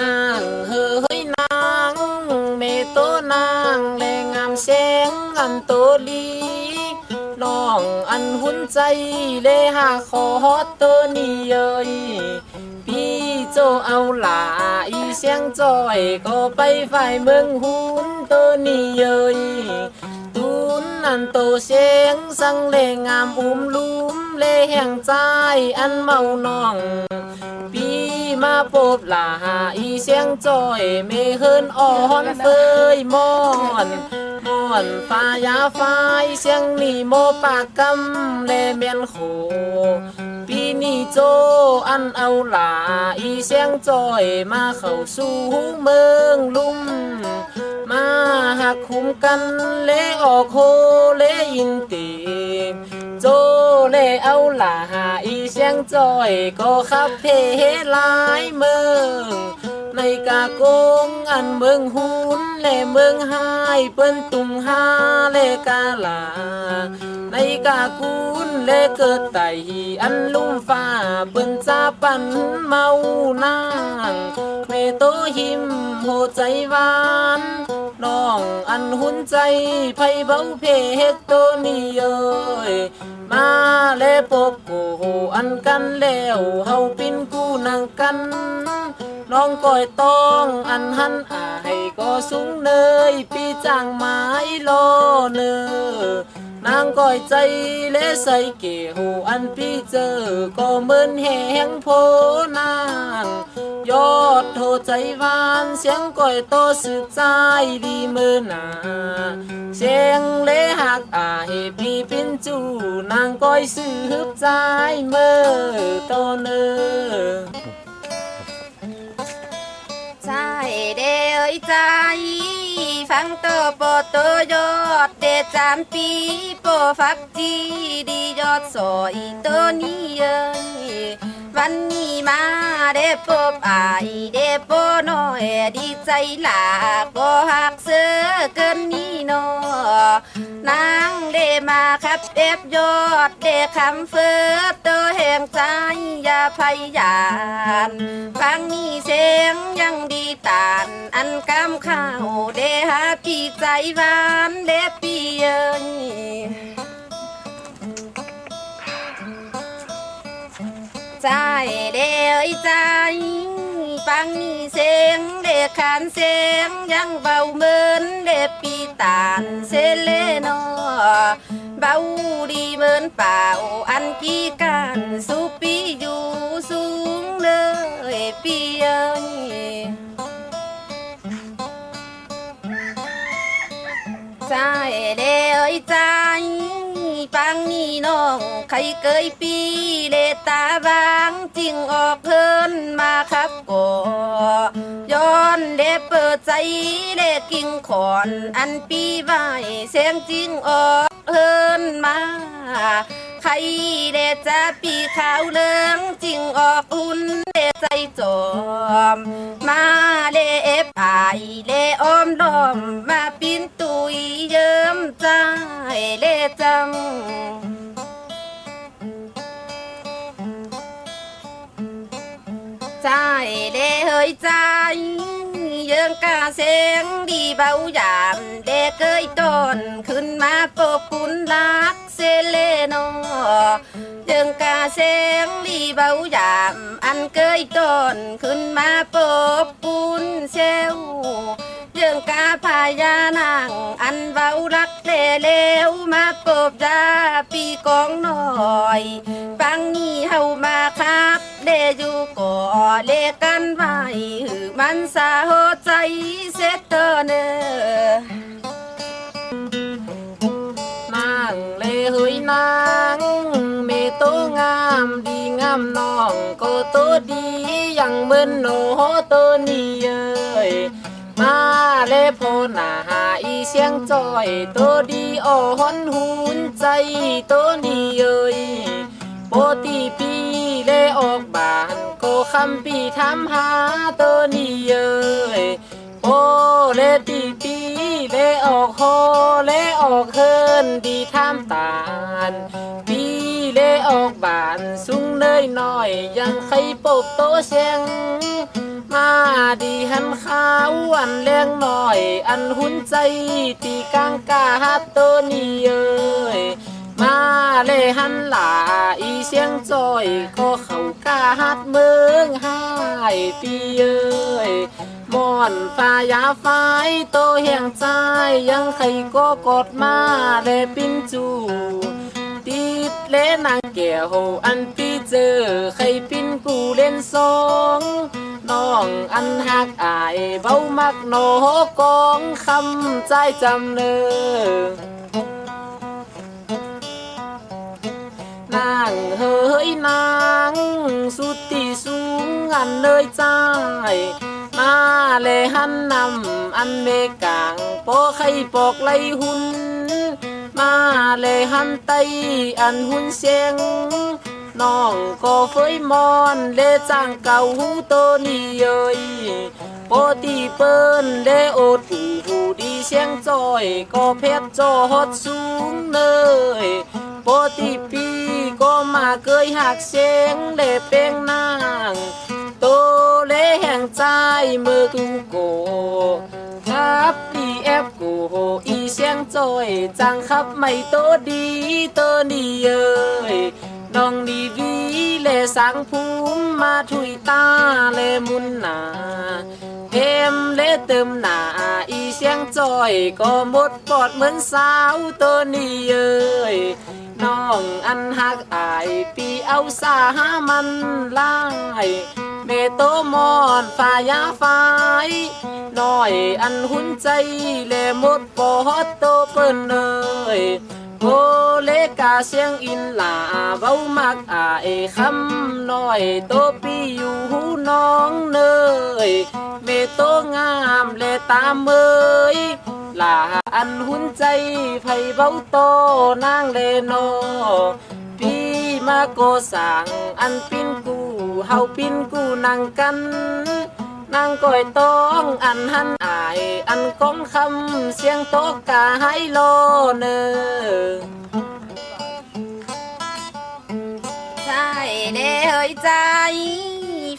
นางเฮ้ยนางเมโตนางแลงามแสงอันโตลีน้องอันหุ่นใจเลหาขอตัวนี้เย้ยพี่ โจเอาหลาอีเสียงจอยก็ไปฝ่ายเมืองหุ่นตัวนี้เย้ยตุนอันโตเสียงสังเลงามอุ้มลุ่มเลแห่งใจอันเมาน้องปีมาพบหลาอีเสียงจอยเมเฮินอ่อนเฟยมอนมอนฟ้ายาฟ้ายเสียงนี่โมปากกำเลเมียนโขปีนี้โจอันเอาหลาอีเสียงจอยมาเข้าสู่เมืองลุ่มมาหักคุมกันเลออกโคเลยินตีโจ เอาหลาอีเสียงจอยก็ขับเพลายเมือง ในกาโกงอันเมืองหุนและเมืองหายเปิ้นตุงหาเลกาลา ในกากุนเลเกิดไตอันลุ่มฟ้าเปิ้นจาปันเมานางเมโตหิมโหใจวานน้องอันหุนใจไผเบาเพเฮ็ดตัวนี้เอ้ยมาแลพบกูอันกันแล้วเฮาปินกูนั่งกัน น้องก้อยต้องอันหันอายก็สูงเนยปีจางไม้โลเนอนางก้อยใจเละใส่เกี่ยวอันพี่เจอก็เหมือนแหงโพนางยอดโทใจหวานเสียงก้อยโตสึกใจดีมือหนาเสียงเลหักอายพี่ป็นจูนางก้อยสืบใจเมื่อโตเนอ เอ๋ยใจ ฟังโตโปโตยอดเดจามปีโปฟักจีดียอดสอยตัวนี้เอ๋ยวันนี้มา เดปบอายเดปน้อดีใจหลาก็หักเสือเกินนี้นนางเดมาครับเอฟยอดเดคำเฟือตัวแห่งใจอย่าพยายามฟังนี่เสียงยังดีตานอันกำข้าวเดหาพี่ใจหวานเดปีเยใจเด้เอ้ย ใจฟังนี่เสียงเด็กขานเสียงยังเบาเหมือนเด็กปีตา ปังนี่น้อง ใครเคยปีเลตาบางจริงออกเพิ่นมาครับก่อย้อนเด้เปิดใจเด้กิ่งขอนอันปีใบเสียงจริงออกเพิ่นมาใครเดจะปีขาวเลืองจริงออกหุ่นเดใจจอม มาเลเอฟไอเลอมลอม เลจังใจเดเฮยใจเยิงกาเสียงดีเบาหยามเดเกยต้าพายานางอันเบารักเลเลวมาปบยาปีกองหน่อยฟังนี่เฮามาครับเดอยู่ก่อเลกันไว้หือมันสาหใจเสร็จเตอเนอนางเลเฮยนางเมโตงามดีงามน้องก็โตดีอย่างเหมือนโนโตนี่เอ้ย มาเลโพนาหาอีเสียงจอยโตดีอ่อนหุนใจโตนี่เอ้ยโปตีปีเลออกบานก็คำปีทำหาโตนี่เอ้ยโอเลตีปีเลออกโฮเลออกเฮินดีทามตาลปีเลออกบานสูงเนยน้อยยังใครปบโตเสียง มาหันข้าวอันแรงหน่อย อันหุ่นใจตีกลางกาฮัดตัวนี้เอ้ยมาเลยหันหลาอีเสียงจอยก็เขากาฮัดเมืองหายปีเอ้ยมอนฟ้ายาฟ้ายโตเฮียงใจยังใครก็กดมาเลยปิ้นจูติดเล่นนางแก้วอันปีเจอใครปิ้นกูเล่นสอง น้องอันหักอายเบามักโนกองคำใจจำเนอนางเฮ้ยนางสุดที่สูงอันเลยใจมาเลยหันนำอันเมกางโปใครปอกไลหุ่นมาเลยหันไตอันหุ่นเสียง น้องก็เฟยมอนเลจางเก่าหูโตนี่เย้ยปอตีเปิ้นเลโอดหูหูดีเสียงจอยก็เพชรจอฮอดสูงเนยปอตีปีก็มาเกยหักเสียงเลเป้งนางโตเลแห่งใจมือกูโกครับดีแอฟกูโหอีเสียงจอยจังครับไม่โตดีโตนี่เอ้ย น้องดีวีเลสังภูมิมาถุยตาเลมุนนาเฮมเลเติมหนาอีเสียงจอยก็หมดปอดเหมือนสาวตัวนี้เอ้ยน้องอันหักอายปีเอาสาหามันลายเมโตมอนฟ้ายาฟ้ายน้อยอันหุ่นใจเลหมดปอดโตเปิ้นเอ่ย โอเลกาเสียงอินลาเว้ามักอายคำน้อยโตปีอยู่หูน้องเนยเมโตงามเลตามเมยลาอันหุ่นใจไผเบ้าโตนางเลโนพี่มาโกสั่งอันปิ้นกูเฮาปิ้นกูนั่งกันนั่งก้อยต้องอันหันอา อันก้องคำเสียงโตกกาให้โลเนอใช่เด้เฮยใจ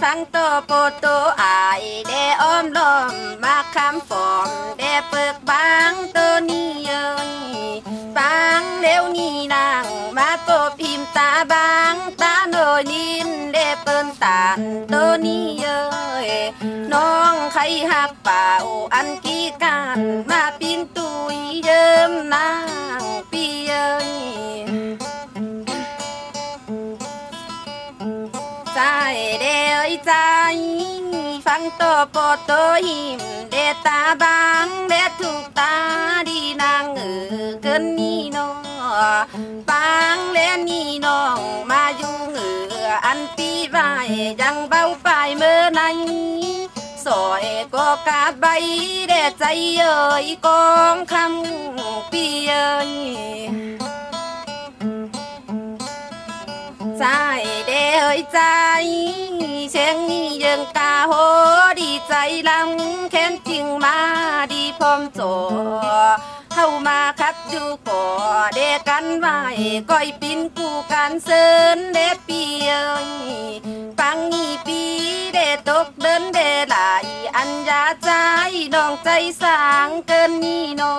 ฟังโตโปโตอายเด้อ้อมลอมมาคำฟอมเด้เปิกบางตัวนี้เอ้ยบางเร็วนี้นางมาโปพิมพ์ตาบางตาโนนินเด้เปิ้นตานตัวนี้เอ้ย น้องใครหักเป่าอันกี้กันมาปินตุยเยิมนางปีเอ้ยใจเดยใจ ฟังโตโปโตหิมเดตาบางเดถูกตาดีนางเออเกินนี่นองปางเลนนี่น้องมาอยู่เอออันปีใบยังเบาไปเมื่อไหน สอยก็กาดใบเดใจเอ่ยกองคำปีเอ่ยใจ เด้ามาดีพร้อมโจเข้ามาคัดอยู่ก่อเดกันไว้ก้อยปินกูกันเซินเดปีเอ้ยปังนี่ปีเดตกเดินเดหลายอันยาใจน้องใจสางเกินนี่นอ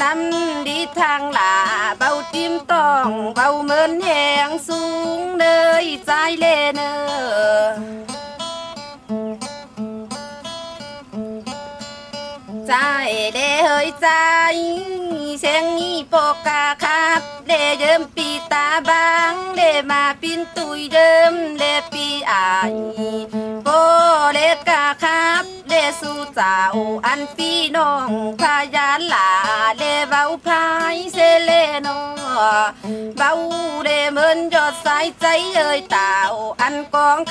นำดีทางหลาเบาติมต้องเบาเหมือนแหงสูงเนยใจเลเนอ ใจเสียงนี้ปกกาครับเดเยิมปีตาบางเดมาปินตุยเดิมเดปีอายโปเลกาครับเดสู่เจ้าอันพี่น้องพยานหลาเดเบาพายเซเลนอเบาอนยอดสายเอ่ยเต่าอันกอง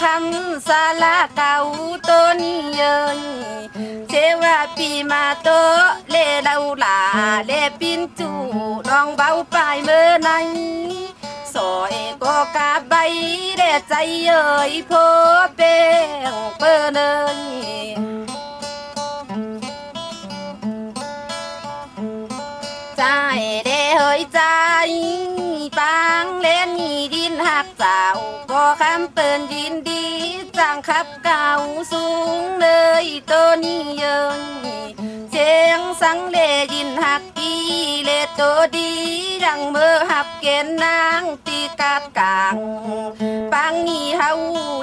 คำสาลาเก่าตัวนี้เอ่ยเทว่าปีมาโตเลเดาหลาเลปินจูดองเบาป ใบเดใจปังเล่นนีดินหักเจ้าก็คำเปิ้นยินดีจังขับเก่าสูงเลยตัวนี้เยิงเสียงสังเลยินหักอีเลตัวดีดังเมื่อหับเกณฑ์นางตีกาดกลางปังนี้เฮา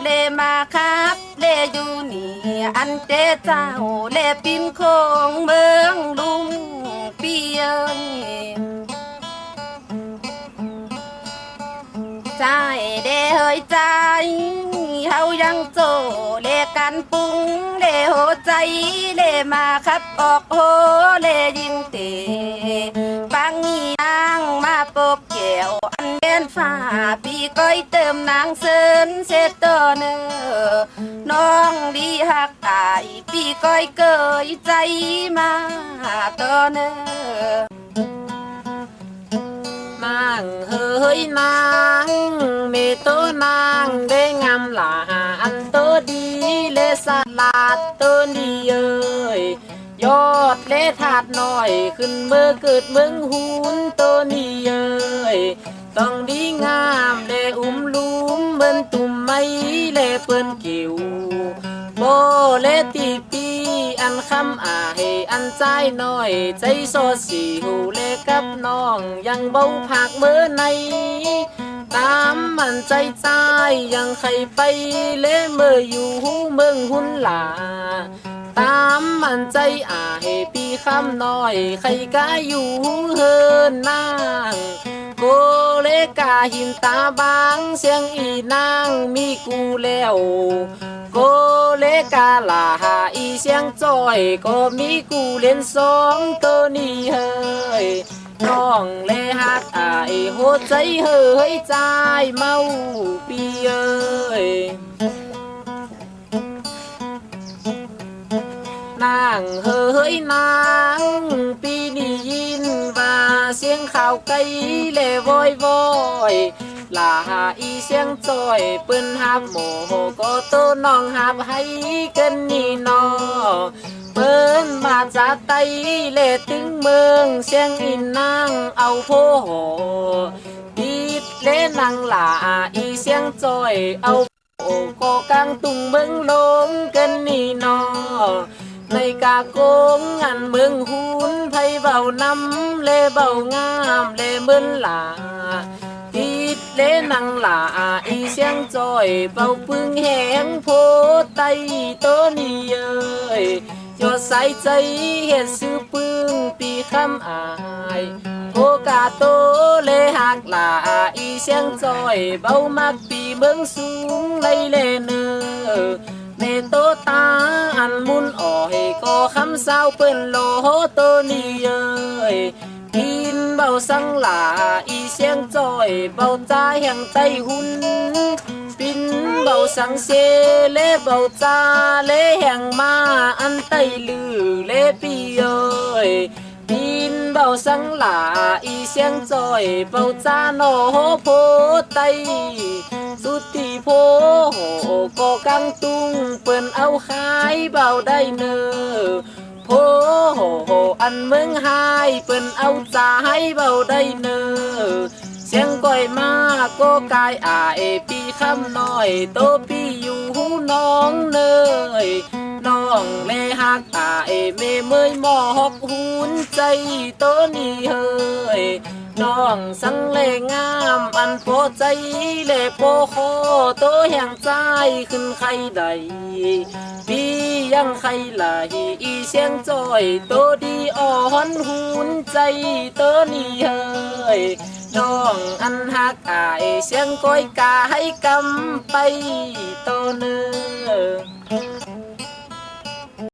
เลมาครับเลอยู่นี่อันเตเจ้าเลปินโคงเมืองลุงเปียง เด้เฮยใจ เฮายังโจเลกันปุงเลโหใจเลมาคับออกโหเลยิงเตปังนีนางมาปบแก้วอันเด่นฟ้าปีก้อยเติมนางเซินเซตโตเนอน้องดีหักตายปีก้อยเกยใจมาโตเนอางเฮ้ยนางเมโตนางได้งามหลาอันโตดีเลสลาดตัวนี้เอ้ยยอดเลถาดหน่อยขึ้นเมื่อเกิดเมืองหุนตัวนี้เอ้ยต้องดีงามเลอุ้มลุมเหมือนตุ่มไม้เลเปิ้นกิวโบเลตีปีันคำอาให้อันใจน่อย ใจโซสีหูเลกับน้อง ยังเบาผักเมื่อใน ตามมันใจใจยังใครไปเลเมื่ออยู่หูเมืองหุ่นหลาตามมันใจอาให้ปีคำน้อย ใครกาอยู่เฮินนา กาหินตาบางเสียงอีนางมีกูแล้วโกเลกาลาหาอีเสียงจอยก็มีกูเล่นสองตัวนี้เฮ้ยน้องเลหักอายโหดใจเฮ้ยใจเมาปีเอ้ยนางเฮ้ยนางปีนี้ยินว่า เสียงข่าวไกลเล่วอยวอยลาอีเสียงจอยปืนหับโมโก็ตัวน้องหับให้กันนี่นอเปิ้นมาจากไตเล่ถึงเมืองเสียงอินนางเอาโพโหดีดเล่นางลาอีเสียงจอยเอาโอ้ก็กลางตุงเบิงเมืองลงามเลเมือนนี่นอ อยก็คำสาวเปิ้นโลโหโตนี่เอ้ยกินเบาสังหลาอีเสียงจอยเบาจ้าแห่งไต้หุ่นปินเบา สังเสเลเบาจ้าเลแห่งมาอันไต้ลือเลปีเอ้ยปินเบาสังหลาอีเสี ยงจอยเบาจ้าโนโหโพไตสุดที่โพโหก็กังตุงเปิ้นเอาขายเบาได้เนอโพโหอัน น้องก้อยมาก็กายอาเอปีคำน้อยโตปีอยู่หูน้องเนยน้องเลหักอาเอเมเมยหมอกหุนใจโตนี่เฮยน้องสังเลงามอันโปใจเลโปโคโตแห่งใจขึ้นใครใดปียังใครไหลอีเสียงจอยโตดีอ่อนหุนใจโตนี่เฮยน้องอันหักอายเสียงก้อยกาให้กำไปโตเนื้อ